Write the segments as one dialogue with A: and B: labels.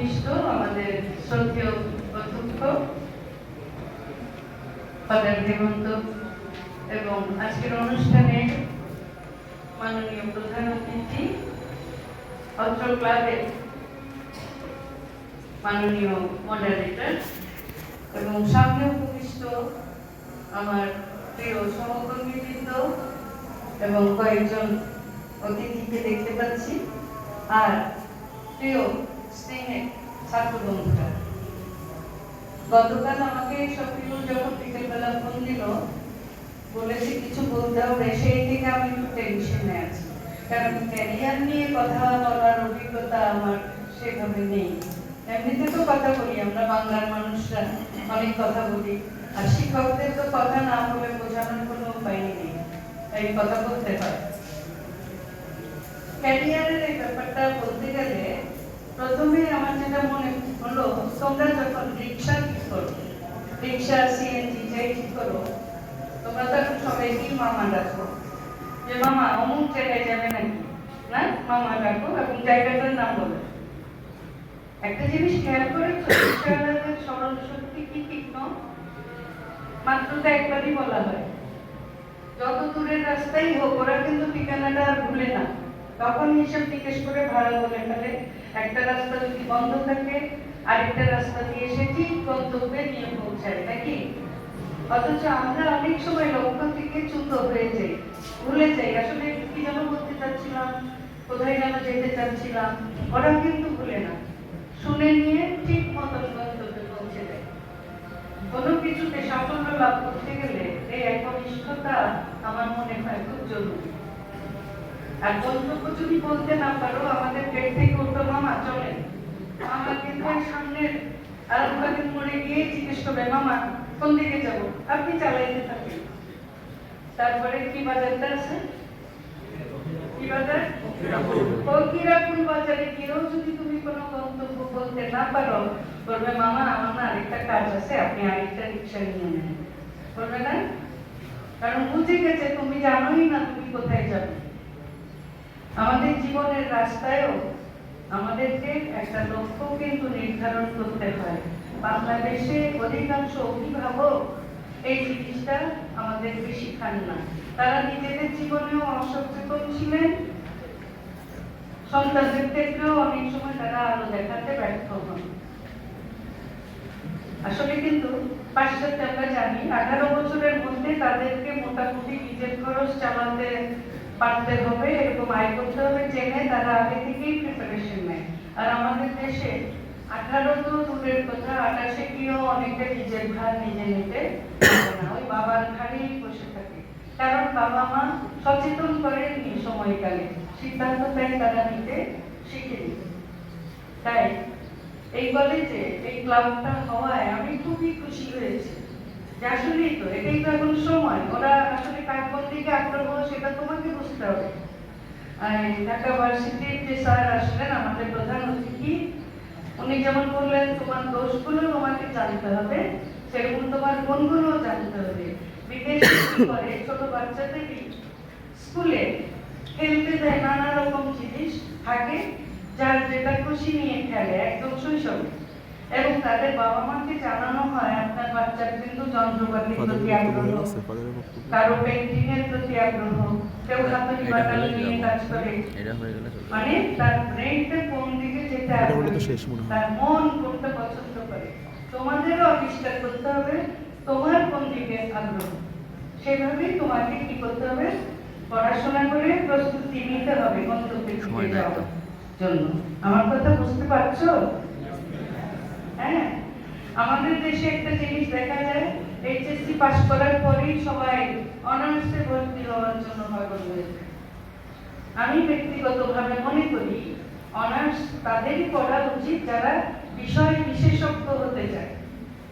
A: উপবিষ্ট আমাদের শ্রদ্ধেয় অধ্যক্ষ ফাদার হেমন্ত এবং আজকের অনুষ্ঠানে মাননীয় প্রধান অতিথি অত্র ক্লাবের মাননীয় মডারেটর এবং সামনে উপবিষ্ট আমার প্রিয় সহকর্মীবৃন্দ এবং কয়েকজন অতিথিকে দেখতে পাচ্ছি। আর প্রিয় স্নেহের গতকাল আমাকে শফিকুল যখন বিকেলবেলা ফোন দিল, বলেছে, কিছু বলতে হবে। সেই থেকে আমি একটু টেনশনে আছি। কারণ ক্যারিয়ার নিয়ে কথা বলার অভিজ্ঞতা আমার সেভাবে নেই। এমনিতে তো কথা বলি, আমরা বাংলার মানুষরা অনেক কথা বলি। আর শিক্ষকদের তো কথা না বলে বোঝানোর কোনো উপায় নেই, তাই কথা বলতে হয়। ক্যারিয়ারের এই ব্যাপারটা বলতে গেলে প্রথমে আমার যেটা মনে হলো, তোমরা যখন রিক্সা ঠিক করো, রিক্সা সিএনজি যাই ঠিক করো, তোমরা তো এখন সবাইকেই মামা ডাকো? যে মামা, অমুক জায়গায় যাবে নাকি? না মামা ডাকো এবং জায়গাটার নাম বলো। একটা জিনিস খেয়াল করেছ? রিক্সাওয়ালাদের স্মরণ শক্তি কি তীক্ষ্ণ মাত্র তো একবারই বলা হয়। যত দূরের রাস্তাই হোক, ওরা কিন্তু ঠিকানাটা আর ভুলে না। তখন হিসেব জিজ্ঞেস করে ভাড়া বলে ফেলে। একটা রাস্তা যদি বন্ধ থাকে, আরেকটা রাস্তা দিয়ে সে ঠিক গন্তব্যে নিয়ে পৌঁছায় নাকি অথচ আমরা অনেক সময় লক্ষ্য থেকে চ্যুত হয়ে যাই, ভুলে যাই। আসলে কি যেন বলতে চাচ্ছিলাম, কোথায় যেন যেতে চাচ্ছিলাম, ওরা কিন্তু ভুলে না। শুনে নিয়ে ঠিক মতন গন্তব্যে পৌঁছে দেয় কোনো কিছুতে সাফল্য লাভ করতে গেলে এই একনিষ্ঠতা আমার মনে হয় খুব জরুরি। আর গন্তব্য যদি বলতে না পারো, আমাদের পেট থেকে উঠো মামা চলেন মামা কিন্তু ওই সামনের আলমবাগের মোড়ে গিয়ে জিজ্ঞেস করবে মামা কোন দিকে যাব? আপনি চালাইতে থাকেন। তারপরে কি বাজারটা আছে? বাজার? আছে কারণ বুঝে গেছে, তুমি জানোই না তুমি কোথায় যাবে। আমাদের জীবনের রাস্তায়ও আমাদেরকে একটা লক্ষ্য কিন্তু নির্ধারণ করতে হয়। বাংলাদেশে অধিকাংশ অভিভাবক এই জিনিসটা আমাদেরকে শিখান না। তারা নিজেদের জীবনেও অসচেতন ছিলেন। সন্তানদের ক্ষেত্রেও অনেক সময় তারা আলো দেখাতে ব্যর্থ হন। আসলে কিন্তু পাশ্চাত্যে আমরা জানি, আঠারো বছরের মধ্যে তাদেরকে মোটামুটি নিজের খরচ চালাতে পারতে হবে, এরকম আয় করতে হবে জেনে তারা আগে থেকেই প্রিপারেশন নেয়। আর আমাদের দেশে আঠারো তো দূরের কথা, আঠাশে গিয়েও অনেকে নিজের ভার নিজে নিতে না, ওই বাবার ঘাড়েই বসে থাকে। কারণ বাবা মা সচেতন করেননি সময়কালে, সিদ্ধান্ত তাই তারা নিতে শিখে শিখেনি তাই এই কলেজে এই ক্লাবটা হওয়ায় আমি খুবই খুশি হয়েছি। আসলেই তো, এটাই তো এখন সময়। ওরা আসলে কার কোন দিকে আগ্রহ সেটা তোমাকে বুঝতে হবে। ঢাকা ভার্সিটির যে স্যার আসলেন, আমাদের প্রধান অতিথি, উনি যেমন বললেন, তোমার দোষগুলো তোমাকে জানতে হবে, সেরকম তোমার গুণগুলো জানতে হবে। বিদেশে করে? ছোট বাচ্চাদেরই স্কুলে খেলতে দেয় নানা রকম জিনিস, থাকে, যার যেটা খুশি নিয়ে খেলে, একদম শৈশবে। এবং তাদের বাবা হয় আপনার বাচ্চার প্রতি আগ্রহ। কারও পেন্টিং এর প্রতি আগ্রহ কেউ হাতুড়ি বাটালি নিয়ে কাজ করে।
B: এটা গেলে চলবে
A: মানে তার ব্রেনটা কোন দিকে যেতে
C: এটা হলে তো
A: আগ্রহী,
C: শেষ।
A: তার কোনটা পছন্দ করে? তোমাদেরও আবিষ্কার করতে হবে তোমার কোন দিকে আগ্রহ? সেভাবেই তোমাকে কি করতে হবে? পড়াশোনা করে প্রস্তুতি নিতে হবে যাওয়ার জন্য। আমার কথা বুঝতে পারছ? হ্যাঁ? আমাদের দেশে একটা জিনিস দেখা যায় এইচএসসি পাস করার পরেই সবাই অনার্সে ভর্তি হওয়ার জন্য পাগল হয়ে যায়। আমি ব্যক্তিগতভাবে মনে করি, অনার্স তাদেরই পড়া উচিত যারা বিষয় বিশেষজ্ঞ হতে চায়,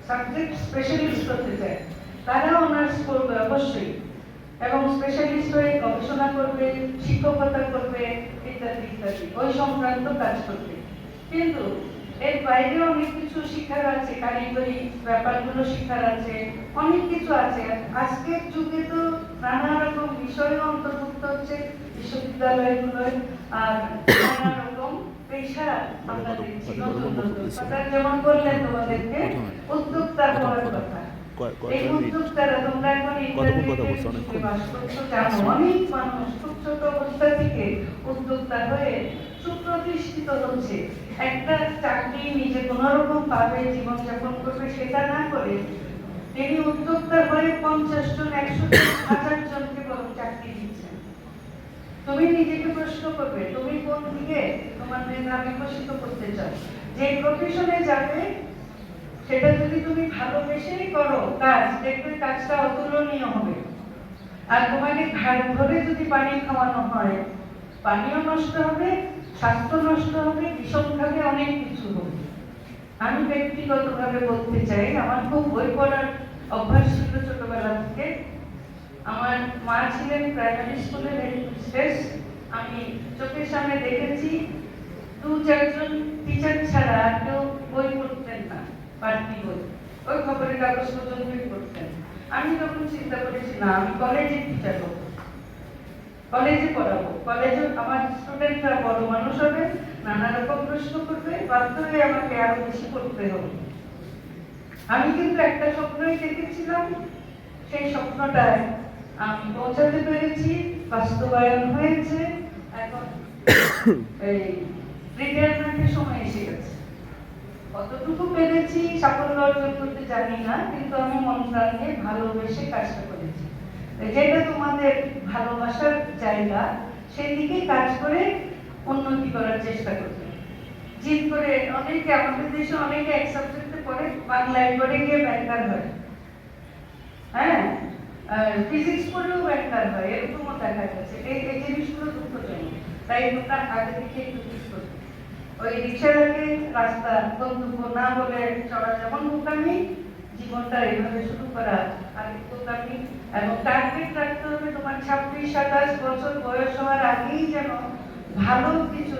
A: সাবজেক্ট স্পেশালিস্ট হতে চায়। তারা অনার্স করবে অবশ্যই এবং স্পেশালিস্ট হয়ে গবেষণা করবে, শিক্ষকতা করবে, ইত্যাদি ইত্যাদি। ওই সংক্রান্ত কাজ করবে। কিন্তু এর বাইরে অনেক কিছু শিখার আছে কারিগরি ব্যাপারগুলো শিখার আছে অনেক কিছু আছে। আজকের যুগে তো নানা রকম বিষয় অন্তর্ভুক্ত হচ্ছে বিশ্ববিদ্যালয়গুলোয় আর নানা রকম পেশা আমরা দেখছি নতুন নতুন যেমন বললেন তোমাদেরকে উদ্যোক্তা হওয়ার কথা। এই উদ্যোক্তারা তোমরা এখন
B: কতক্ষণ
A: ইন্টারনেটে বাস করছ অনেক মানুষ খুব ছোট অবস্থা থেকে উদ্যোক্তা হয়ে সুপ্রতিষ্ঠিত হচ্ছে। একটা চাকরি নিজে কোনো রকম পাবে, জীবনযাপন করবে, সেটা না করে তিনি উদ্যোক্তা হয়ে পঞ্চাশ জন, একশো জন, হাজার জনকে চাকরি দিচ্ছেন। তুমি নিজেকে প্রশ্ন করবে, তুমি কোন দিকে তোমার মেধা বিকশিত করতে চাও? যে প্রফেশনে যাবে, সেটা যদি তুমি ভালোবেসেই করো, কাজ, দেখবে কাজটা অতুলনীয় হবে। আর তোমাকে ঘাট ধরে যদি পানি খাওয়ানো হয়, পানিও নষ্ট হবে স্বাস্থ্য নষ্ট হবে ভীষণভাবে অনেক কিছু হবে। আমি ব্যক্তিগতভাবে বলতে চাই, আমার খুব বই পড়ার অভ্যাস ছিল ছোটবেলা থেকে। আমার মা ছিলেন প্রাইমারি স্কুলের হেডমিস্ট্রেস আমি চোখের সামনে দেখেছি, দু চারজন টিচার ছাড়া আর কেউ বই পড়তেন না, বাড়তি বই। ওই খবরের কাগজ পর্যন্তই পড়তেন। আমি তখন চিন্তা করেছি না আমি কলেজে টিচার হব। কলেজে পড়াবো। কলেজে আমার স্টুডেন্টরা বড় মানুষ হবে, নানা রকম প্রশ্ন করবে হয়ে আমাকে আরও বেশি করতে হবে। আমি কিন্তু একটা স্বপ্নই দেখেছিলাম, সেই স্বপ্নটায় আমি পৌঁছাতে পেরেছি, বাস্তবায়ন হয়েছে, এখন এই রিটায়ারমেন্টের সময় এসে গেছে। কতটুকু পেরেছি, সাফল্য অর্জন করতে জানি না, কিন্তু আমি মন প্রাণ দিয়ে ভালোবেসে কাজটা করেছি। যেটা তোমাদের ভালোবাসার জায়গা সেদিকে কাজ করে উন্নতি করার চেষ্টা করবে জিদ করে অনেকে, আমাদের দেশে অনেকে এক সাবজেক্টে পড়ে, বাংলায় পড়ে, গিয়ে ব্যাংকার হয়। হ্যাঁ? ফিজিক্স পড়লেও ব্যাংকার হয়, এরকমও দেখা যাচ্ছে। এই এই জিনিসগুলো দুঃখজনক। তাই তোমরা আগে থেকে একটু ওই রিক্সাটাকে রাস্তা গন্তব্য না বলে চড়া যেমন জীবনটা এইভাবে শুরু করা। বোকামি এবং টার্গেট রাখতে হবে তোমার ছাব্বিশ, সাতাশ বছর বয়স হওয়ার আগেই যেন ভালো কিছু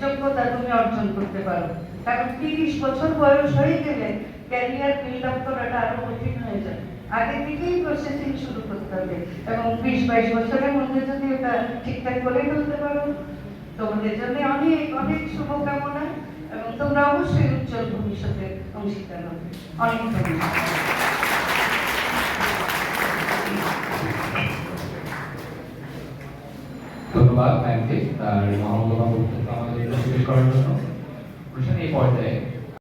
A: যোগ্যতা তুমি অর্জন করতে পারো। কারণ তিরিশ বছর বয়স হয়ে গেলে ক্যারিয়ার বিল্ড আপ করাটা আরও কঠিন হয়ে যাবে আগে থেকেই প্রসেসিং শুরু করতে হবে। এবং বিশ, বাইশ বছরের মধ্যে যদি ওটা ঠিকঠাক করে ফেলতে পারো, তোমাদের জন্য অনেক অনেক শুভকামনা। এবং তোমরা অবশ্যই উজ্জ্বল ভবিষ্যতে অংশীদার হবে অনেক ধন্যবাদ
C: ধন্যবাদ ম্যামকে তার মহামূল্যবান বক্তব্য আমাদের জন্য শেষ করার জন্য অনুষ্ঠান এই পর্যায়ে